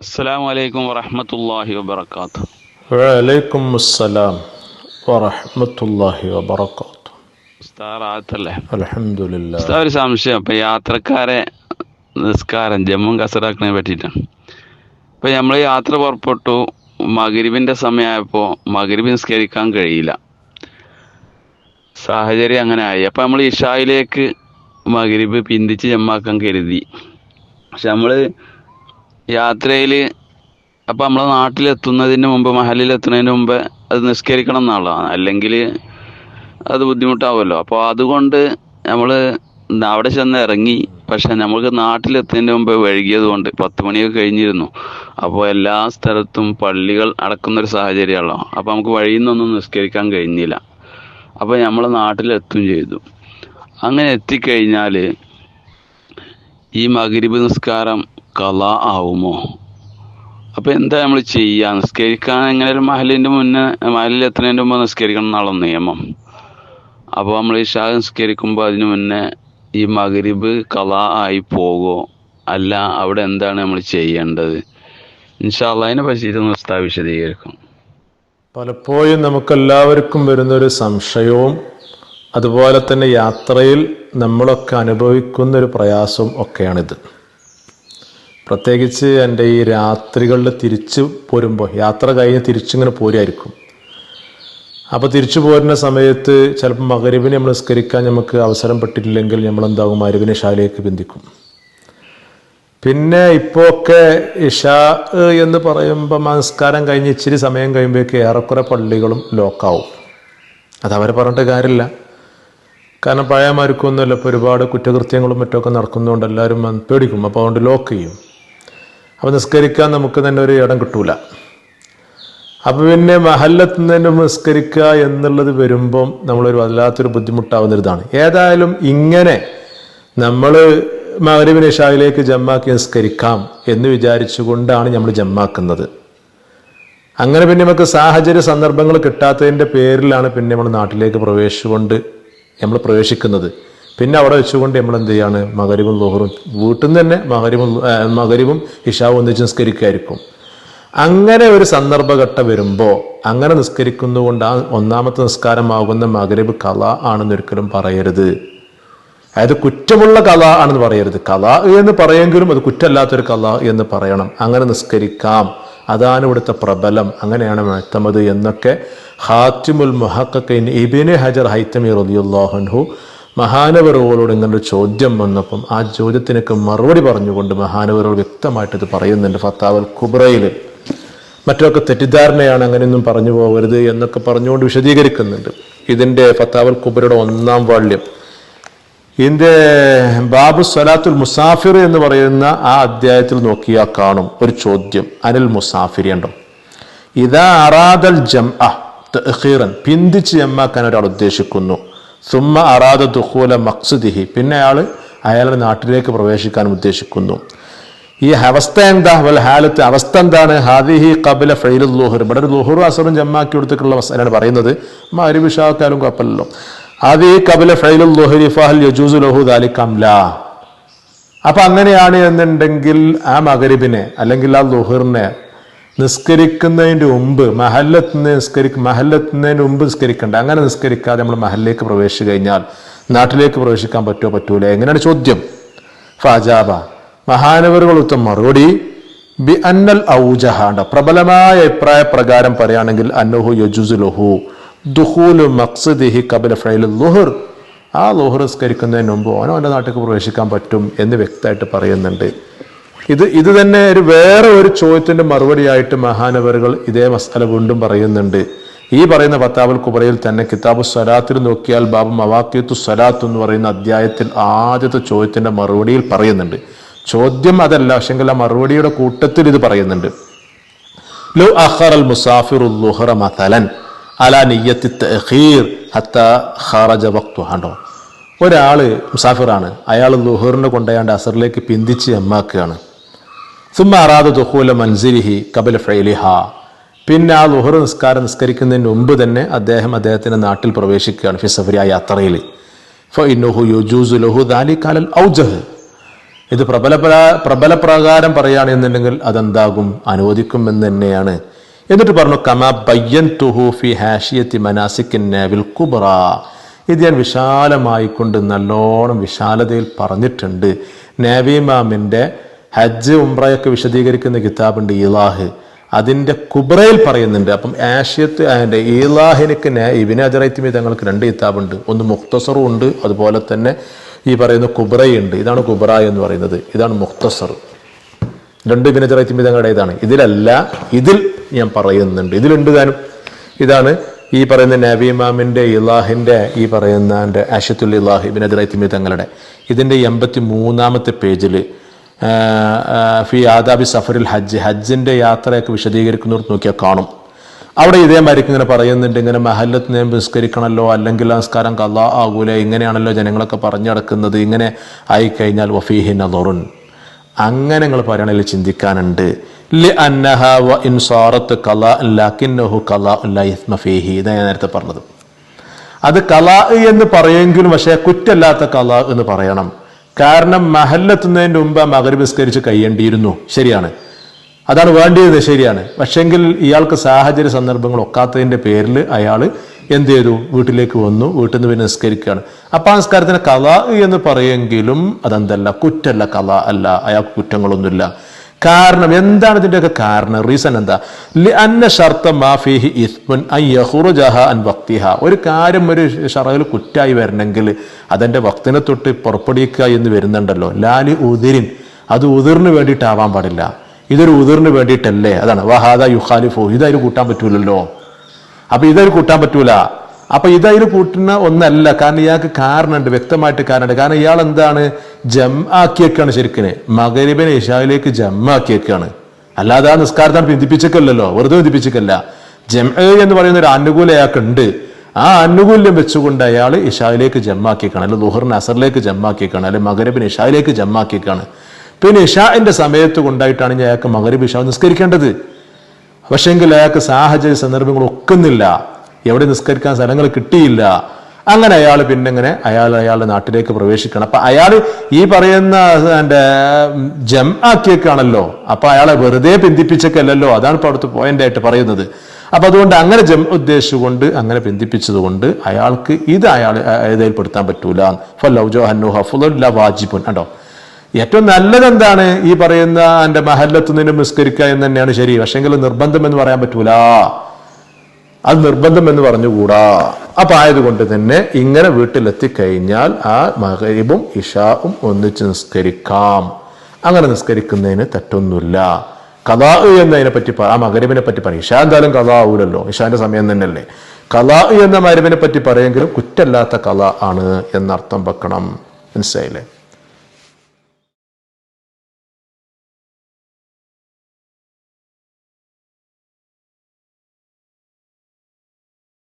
അസ്സാം വലൈക്കും വറഹമത്തല്ലാഹി വബർക്കാത്തു വലൈക്കും അസ്സലാം വറഹമത്തല്ലാഹി വബർക്കാത്തു ഉസ്താറാത്തല്ലേ അലഹമുല്ല ഉസ്താ ഒരു സംശയം. അപ്പം യാത്രക്കാരെ നിസ്കാരം ജമ്മു കസറാക്കിനെ പറ്റിയിട്ടാണ് ഇപ്പം നമ്മൾ യാത്ര പുറപ്പെട്ടു. മകരിബിന്റെ സമയമായപ്പോൾ മകരിബ് നിസ്കരിക്കാൻ കഴിയില്ല. സാഹചര്യം അങ്ങനെ ആയി. അപ്പം നമ്മൾ ഇഷായിലേക്ക് മകരിബ് പിന്തിച്ച് ജമ്മാക്കാൻ കരുതി. പക്ഷെ നമ്മൾ യാത്രയിൽ അപ്പം നമ്മളെ നാട്ടിലെത്തുന്നതിന് മുമ്പ് മഹലിലെത്തുന്നതിന് മുമ്പ് അത് നിസ്കരിക്കണം എന്നുള്ളതാണ് അല്ലെങ്കിൽ അത് ബുദ്ധിമുട്ടാവുമല്ലോ. അപ്പോൾ അതുകൊണ്ട് നമ്മൾ അവിടെ ചെന്ന് ഇറങ്ങി പക്ഷെ നമുക്ക് നാട്ടിലെത്തുന്നതിന് മുമ്പ് വൈകിയത് കൊണ്ട് പത്ത് മണിയൊക്കെ കഴിഞ്ഞിരുന്നു. അപ്പോൾ എല്ലാ സ്ഥലത്തും പള്ളികൾ അടക്കുന്നൊരു സാഹചര്യമാണല്ലോ. അപ്പോൾ നമുക്ക് വഴിയിൽ നിന്നൊന്നും നിസ്കരിക്കാൻ കഴിഞ്ഞില്ല. അപ്പോൾ നമ്മൾ നാട്ടിലെത്തും ചെയ്തു. അങ്ങനെ എത്തിക്കഴിഞ്ഞാൽ ഈ മകരിബ് നിസ്കാരം കല ആവുമോ അപ്പോൾ എന്താ നമ്മൾ ചെയ്യുക നിസ്കരിക്കാൻ എങ്ങനെ ഒരു മഹലിന്റെ മുന്നേ മഹലിൽ എത്തുന്നതിന്റെ മുമ്പ് നിസ്കരിക്കണം എന്നുള്ള നിയമം. അപ്പോൾ നമ്മൾ ഈ ഇഷാ നിസ്കരിക്കുമ്പോൾ അതിന് മുന്നേ ഈ മകരിബ് കല ആയി പോകുമോ അല്ല അവിടെ എന്താണ് നമ്മൾ ചെയ്യേണ്ടത്? ഇൻഷാല്ല അതിനെ പറ്റിയിട്ട് ഉസ്താദ് വിശദീകരിക്കും. പലപ്പോഴും നമുക്കെല്ലാവർക്കും വരുന്നൊരു സംശയവും അതുപോലെ തന്നെ യാത്രയിൽ നമ്മളൊക്കെ അനുഭവിക്കുന്ന ഒരു പ്രയാസവും ഒക്കെയാണിത്. പ്രത്യേകിച്ച് എന്റെ ഈ രാത്രികളിൽ തിരിച്ച് പോരുമ്പോൾ യാത്ര കഴിഞ്ഞ് തിരിച്ചിങ്ങനെ പോരായിരിക്കും അപ്പോൾ തിരിച്ചു പോരുന്ന സമയത്ത് ചിലപ്പോൾ മകരുവിനെ നമ്മൾ നിസ്കരിക്കാൻ നമുക്ക് അവസരം പെട്ടിട്ടില്ലെങ്കിൽ നമ്മൾ എന്താകും മരുവിനെ ഷാലേക്ക് ബന്ധിക്കും. പിന്നെ ഇപ്പോഴൊക്കെ ഇഷാ എന്ന് പറയുമ്പോൾ നമസ്കാരം കഴിഞ്ഞ് ഇച്ചിരി സമയം കഴിയുമ്പോഴേക്ക് ഏറെക്കുറെ പള്ളികളും ലോക്കാവും. അത് അവരെ പറഞ്ഞിട്ട് കാര്യമില്ല. കാരണം പഴയമാർക്കൊന്നുമല്ല ഇപ്പോൾ ഒരുപാട് കുറ്റകൃത്യങ്ങളും മറ്റൊക്കെ നടക്കുന്നതുകൊണ്ട് എല്ലാവരും പേടിക്കും. അപ്പോൾ അതുകൊണ്ട് ലോക്ക് ചെയ്യും. അപ്പോൾ നിസ്കരിക്കാൻ നമുക്ക് തന്നെ ഒരു ഇടം കിട്ടൂല. അപ്പോൾ പിന്നെ മഹല്ലത്ത് തന്നെ നിസ്കരിക്കുക എന്നുള്ളത് വരുമ്പം നമ്മളൊരു വല്ലാത്തൊരു ബുദ്ധിമുട്ടാവുന്നൊരിതാണ് ഏതായാലും ഇങ്ങനെ നമ്മൾ മകരവിന് ഷായിലേക്ക് ജമ്മാക്കി നിസ്കരിക്കാം എന്ന് വിചാരിച്ചുകൊണ്ടാണ് നമ്മൾ ജമ്മാക്കുന്നത്. അങ്ങനെ പിന്നെ നമുക്ക് സാഹചര്യ സന്ദർഭങ്ങൾ കിട്ടാത്തതിന്റെ പേരിലാണ് പിന്നെ നമ്മൾ നാട്ടിലേക്ക് പ്രവേശിച്ചുകൊണ്ട് നമ്മൾ പ്രവേശിക്കുന്നത്. പിന്നെ അവിടെ വെച്ചുകൊണ്ട് നമ്മൾ എന്ത് ചെയ്യാണ് മകരിവും ലോഹറും വീട്ടിൽ നിന്ന് തന്നെ മകരിവും മകരിവും ഇഷാവും ഒന്നിച്ച് നിസ്കരിക്കായിരിക്കും. അങ്ങനെ ഒരു സന്ദർഭഘട്ടം വരുമ്പോൾ അങ്ങനെ നിസ്കരിക്കുന്നതുകൊണ്ട് ആ ഒന്നാമത്തെ നിസ്കാരമാകുന്ന മകരബ് കല ആണെന്ന് ഒരിക്കലും പറയരുത്. അതായത് കുറ്റമുള്ള കല ആണെന്ന് പറയരുത്. കല എന്ന് പറയെങ്കിലും അത് കുറ്റമല്ലാത്തൊരു കല എന്ന് പറയണം. അങ്ങനെ നിസ്കരിക്കാം. അതാണ് ഇവിടുത്തെ പ്രബലം. അങ്ങനെയാണ് മുഴത്തമത് എന്നൊക്കെ ഹാത്തിമുൽ മുഹക്കൈൻ ഇബിന് ഹജർ ഹൈത്തമി റലിയുല്ലാഹൻഹു മഹാനവറുകളോട് ഇങ്ങനൊരു ചോദ്യം വന്നപ്പം ആ ചോദ്യത്തിനൊക്കെ മറുപടി പറഞ്ഞുകൊണ്ട് മഹാനവറുകൾ വ്യക്തമായിട്ട് ഇത് പറയുന്നുണ്ട്. ഫത്താവൽ കുബ്രയിൽ മറ്റൊക്കെ തെറ്റിദ്ധാരണയാണ് അങ്ങനെയൊന്നും പറഞ്ഞു പോകരുത് എന്നൊക്കെ പറഞ്ഞുകൊണ്ട് വിശദീകരിക്കുന്നുണ്ട്. ഇതിന്റെ ഫത്താവൽ കുബ്രയുടെ ഒന്നാം വാള്യം ഇതിന്റെ ബാബു സലാത്തുൽ മുസാഫിർ എന്ന് പറയുന്ന ആ അധ്യായത്തിൽ നോക്കിയാൽ കാണും ഒരു ചോദ്യം. അനിൽ മുസാഫിരി ഉണ്ടോ? ഇതാ അറാദൽ ജം അഹ് പിന്തിച്ച് ജമ്മാക്കാൻ ഒരാൾ ഉദ്ദേശിക്കുന്നു. സുമ്മ അറാദ ദുഹൂല മക്സുദിഹി. പിന്നെ അയാൾ അയാളുടെ നാട്ടിലേക്ക് പ്രവേശിക്കാൻ ഉദ്ദേശിക്കുന്നു. ഈ അവസ്ഥ എന്താ? വൽ ഹാലത്ത് അവസ്ഥ എന്താണ്? ഹാദിഹി കബില ഫൈലുൽ ലോഹർ. ഇവിടെ ഒരു ലുഹറും അസറും ജമ്മാക്കി കൊടുത്തിട്ടുള്ള അവസ്ഥയാണ് പറയുന്നത്. മരുവിഷാക്കാലും കുഴപ്പമില്ലല്ലോ. ഹാദിഹി കബില ഫൈലുൽ ലുഹരി ഫഹൽ യജൂസു ലഹു കംല അപ്പൊ അങ്ങനെയാണ് എന്നുണ്ടെങ്കിൽ ആ മകരിബിനെ അല്ലെങ്കിൽ ആ ലുഹറിനെ നിസ്കരിക്കുന്നതിന്റെ മുമ്പ് മഹല്ലത്തിന് നിസ്കരി മഹല്ലെത്തുന്നതിന് മുമ്പ് നിസ്കരിക്കണ്ട. അങ്ങനെ നിസ്കരിക്കാതെ നമ്മൾ മഹലിലേക്ക് പ്രവേശിച്ചു കഴിഞ്ഞാൽ നാട്ടിലേക്ക് പ്രവേശിക്കാൻ പറ്റുമോ പറ്റൂല? എങ്ങനെയാണ് ചോദ്യം? ഫാജാബ. മഹാനവറുകൾ ഉത്തം മറുപടി ബി അന്നൽ ഔജഹാണ്ട പ്രബലമായ അഭിപ്രായ പ്രകാരം പറയുകയാണെങ്കിൽ അന്നുഹു യജുസു ലുഹു ദുഹൂലു മക്സദിഹി കബല ഫൈൽ ലുഹർ. ആ ലുഹുർ നിസ്കരിക്കുന്നതിന് മുമ്പ് ഓനോ അവന്റെ നാട്ടിലേക്ക് പ്രവേശിക്കാൻ പറ്റും എന്ന് വ്യക്തമായിട്ട് പറയുന്നുണ്ട്. ഇത് ഇത് തന്നെ ഒരു വേറെ ഒരു ചോദ്യത്തിന്റെ മറുപടിയായിട്ട് മഹാനവറുകൾ ഇതേ മസാല വീണ്ടും പറയുന്നുണ്ട്. ഈ പറയുന്ന പത്താബുൽ കുബറയിൽ തന്നെ കിതാബ് സ്വലാത്തിൽ നോക്കിയാൽ ബാബു മവാക്കിയത്തു സ്വലാത്ത് എന്ന് പറയുന്ന അധ്യായത്തിൽ ആദ്യത്തെ ചോദ്യത്തിന്റെ മറുപടിയിൽ പറയുന്നുണ്ട്. ചോദ്യം അതല്ല പക്ഷെങ്കിൽ ആ മറുപടിയുടെ കൂട്ടത്തിൽ ഇത് പറയുന്നുണ്ട്. ഒരാൾ മുസാഫിറാണ്. അയാൾ ലുഹറിനെ കൊണ്ടുപോയാണ്ട് അസറിലേക്ക് പിന്തിച്ച് എമ്മാക്കുകയാണ്. സുമ്മ അറാദ ദുഹൂല മൻസിരിഹി കബല ഫൈലിഹ പിന്നെ ആ ലുഹർ നിസ്കാരം നിസ്കരിക്കുന്നതിന് മുമ്പ് തന്നെ അദ്ദേഹം അദ്ദേഹത്തിന്റെ നാട്ടിൽ പ്രവേശിക്കുകയാണ് ഫിസഫരി ആ യാത്രയിൽ. ഫ ഇത് പ്രബല പ്രബല പ്രകാരം പറയുകയാണെന്നുണ്ടെങ്കിൽ അതെന്താകും? അനുവദിക്കും എന്ന് തന്നെയാണ്. എന്നിട്ട് പറഞ്ഞു കമ ബയ്യൻ തുഹൂഫി ഹാഷിയത്തി മനാസിക്കിൻ കുബ്ര ഇത് ഞാൻ വിശാലമായിക്കൊണ്ട് നല്ലോണം വിശാലതയിൽ പറഞ്ഞിട്ടുണ്ട്. നാവിമാമിന്റെ ഹജ്ജ് ഉംറയൊക്കെ വിശദീകരിക്കുന്ന കിതാബുണ്ട് ഇലാഹ്. അതിന്റെ കുബ്രയിൽ പറയുന്നുണ്ട്. അപ്പം ആഷിയത്ത് അതിന്റെ ഈലാഹിനിക്ക് ഇബിന് അജറൈത്തിമി തങ്ങൾക്ക് രണ്ട് കിതാബുണ്ട്. ഒന്ന് മുക്തസറും ഉണ്ട്. അതുപോലെ തന്നെ ഈ പറയുന്ന കുബ്രയുണ്ട്. ഇതാണ് കുബ്ര എന്ന് പറയുന്നത്. ഇതാണ് മുക്തസർ രണ്ട് ഇബിന് അജറൈത്തിമി തങ്ങളുടെ ഇതാണ് ഇതിലല്ല ഇതിൽ ഞാൻ പറയുന്നുണ്ട്. ഇതിലുണ്ട് താനും. ഇതാണ് ഈ പറയുന്ന നബിമാമിന്റെ ഇലാഹിന്റെ ഈ പറയുന്ന എന്റെ ആഷത്തുൽ ഇലാഹ് ഇബിൻ അജറൈത്തിമി തങ്ങളുടെ. ഇതിന്റെ എൺപത്തി മൂന്നാമത്തെ പേജിൽ ഫി ആദാബി സഫറിൽ ഹജ്ജ് ഹജ്ജിന്റെ യാത്രയൊക്കെ വിശദീകരിക്കുന്നവർ നോക്കിയാൽ കാണും. അവിടെ ഇതേ ഇതേമാതിരിക്കും ഇങ്ങനെ പറയുന്നുണ്ട് ഇങ്ങനെ മഹല്ലത്ത് നേം നിസ്കരിക്കണമല്ലോ അല്ലെങ്കിൽ നമസ്കാരം കള്ള ആകൂല ഇങ്ങനെയാണല്ലോ ജനങ്ങളൊക്കെ പറഞ്ഞു നടക്കുന്നത് ഇങ്ങനെ ആയിക്കഴിഞ്ഞാൽ വഫീഹി നദറുൻ. അങ്ങനെ നിങ്ങൾ പറയണതിൽ ചിന്തിക്കാനുണ്ട്. നേരത്തെ പറഞ്ഞത്. അത് കലാ എന്ന് പറയുമെങ്കിലും പക്ഷേ കുറ്റല്ലാത്ത കലാ എന്ന് പറയണം. കാരണം മഹല്ലെത്തുന്നതിന് മുമ്പ് മകരബ് വിസ്കരിച്ച് കഴിയേണ്ടിയിരുന്നു. ശരിയാണ്. അതാണ് വേണ്ടിയത് ശരിയാണ്. പക്ഷെങ്കിൽ ഇയാൾക്ക് സാഹചര്യ സന്ദർഭങ്ങൾ ഒക്കാത്തതിന്റെ പേരിൽ അയാൾ എന്ത് ചെയ്തു? വീട്ടിലേക്ക് വന്നു. വീട്ടിൽ നിന്ന് പിന്നെ നിസ്കരിക്കുകയാണ്. അപ്പൊ ആ നിസ്കാരത്തിന് എന്ന് പറയുമെങ്കിലും അതെന്തല്ല കുറ്റല്ല കല അല്ല. അയാൾക്ക് കുറ്റങ്ങളൊന്നുമില്ല. കാരണം എന്താണ് ഇതിന്റെയൊക്കെ കാരണം? റീസൺ എന്താ? അന്ന ഷർത്ത മാഫിഹി ഇസ്മുൻ അൻ യഹ്റുജഹ അൻ വക്തിഹ ഒരു കാര്യം ഒരു ഷറയിൽ കുറ്റായി വരണമെങ്കിൽ അതെന്റെ വക്തിനെ തൊട്ട് പുറപ്പെടുവിക്കുക എന്ന് വരുന്നുണ്ടല്ലോ. ലാലി ഉതിരിൻ അത് ഉതിറിന് വേണ്ടിയിട്ടാവാൻ പാടില്ല. ഇതൊരു ഉതിറിന് വേണ്ടിയിട്ടല്ലേ? അതാണ്. വഹാദ യുഖാലിഫു. ഇതതിൽ കൂട്ടാൻ പറ്റൂലല്ലോ. അപ്പൊ ഇതൊരു കൂട്ടാൻ പറ്റൂല. അപ്പൊ ഇതായി കൂട്ടുന്ന ഒന്നല്ല. കാരണം ഇയാൾക്ക് കാരണമുണ്ട് വ്യക്തമായിട്ട് കാരണമുണ്ട്. കാരണം ഇയാൾ എന്താണ്? ജം ആക്കിയേക്കാണ് ശരിക്കിന്. മകരിബിനെ ഇഷായിലേക്ക് ജം ആക്കിയേക്കാണ്. അല്ലാതെ ആ നിസ്കാരത്താണ് ബന്ധിപ്പിച്ചേക്കല്ലോ വെറുതെ ബന്ധിപ്പിച്ചേക്കല്ല ജം എന്ന് പറയുന്ന ഒരു ആനുകൂല്യം അയാൾക്കുണ്ട് ആ ആനുകൂല്യം വെച്ചുകൊണ്ട് അയാൾ ഇഷായിലേക്ക് ജമ്മാക്കിയേക്കാണ് അല്ലെങ്കിൽ ദുഹറിന് അസറിലേക്ക് ജമ്മാക്കിയേക്കാണ് അല്ലെങ്കിൽ മകരിബിന് ഇഷായിലേക്ക് ജമ്മാക്കിയേക്കാണ് പിന്നെ ഇഷാന്റെ സമയത്ത് കൊണ്ടായിട്ടാണ് അയാൾക്ക് മകരീബ് ഇഷാ നിസ്കരിക്കേണ്ടത്. പക്ഷെങ്കിൽ അയാൾക്ക് സാഹചര്യ സന്ദർഭങ്ങൾ ഒക്കുന്നില്ല എവിടെ നിസ്കരിക്കാൻ സ്ഥലങ്ങൾ കിട്ടിയില്ല. അങ്ങനെ അയാൾ പിന്നെ ഇങ്ങനെ അയാൾ അയാളുടെ നാട്ടിലേക്ക് പ്രവേശിക്കണം. അപ്പൊ അയാൾ ഈ പറയുന്ന എന്റെ ജം ആക്കിയേക്കാണല്ലോ. അപ്പൊ അയാളെ വെറുതെ പിന്തിപ്പിച്ചൊക്കെയല്ലോ അതാണ് ഇപ്പൊ അവിടുത്തെ പോയിന്റ് ആയിട്ട് പറയുന്നത്. അപ്പൊ അതുകൊണ്ട് അങ്ങനെ ജം ഉദ്ദേശിച്ചുകൊണ്ട് അങ്ങനെ പിന്തിപ്പിച്ചതുകൊണ്ട് അയാൾക്ക് ഇത് അയാൾ ഏതേൽപ്പെടുത്താൻ പറ്റൂല. ഫല്ലൗജോ ഹന്നു ഹഫുല്ല വാജിബുൻ. കണ്ടോ? ഏറ്റവും നല്ലത് എന്താണ്? ഈ പറയുന്ന എന്റെ മഹല്ലത്തുനിന്ന് നിസ്കരിക്കുക എന്ന് തന്നെയാണ് ശരി. പക്ഷെങ്കിൽ നിർബന്ധം എന്ന് പറയാൻ പറ്റൂല. അത് നിർബന്ധം എന്ന് പറഞ്ഞുകൂടാ? അപ്പൊ ആയതുകൊണ്ട് തന്നെ ഇങ്ങനെ വീട്ടിലെത്തിക്കഴിഞ്ഞാൽ ആ മകരീബും ഇഷാവും ഒന്നിച്ച് നിസ്കരിക്കാം. അങ്ങനെ നിസ്കരിക്കുന്നതിന് തെറ്റൊന്നുമില്ല. കഥാ എന്നതിനെ പറ്റി ആ മകരീബിനെ പറ്റി പറയും. ഇഷാ എന്തായാലും കലാ ആവൂലല്ലോ ഇഷാന്റെ സമയം തന്നെയല്ലേ. കലാ എന്ന മരവിനെ പറ്റി പറയുമെങ്കിലും കുറ്റല്ലാത്ത കല ആണ് എന്നർത്ഥം വെക്കണം. മനസ്സിലായില്ലേ?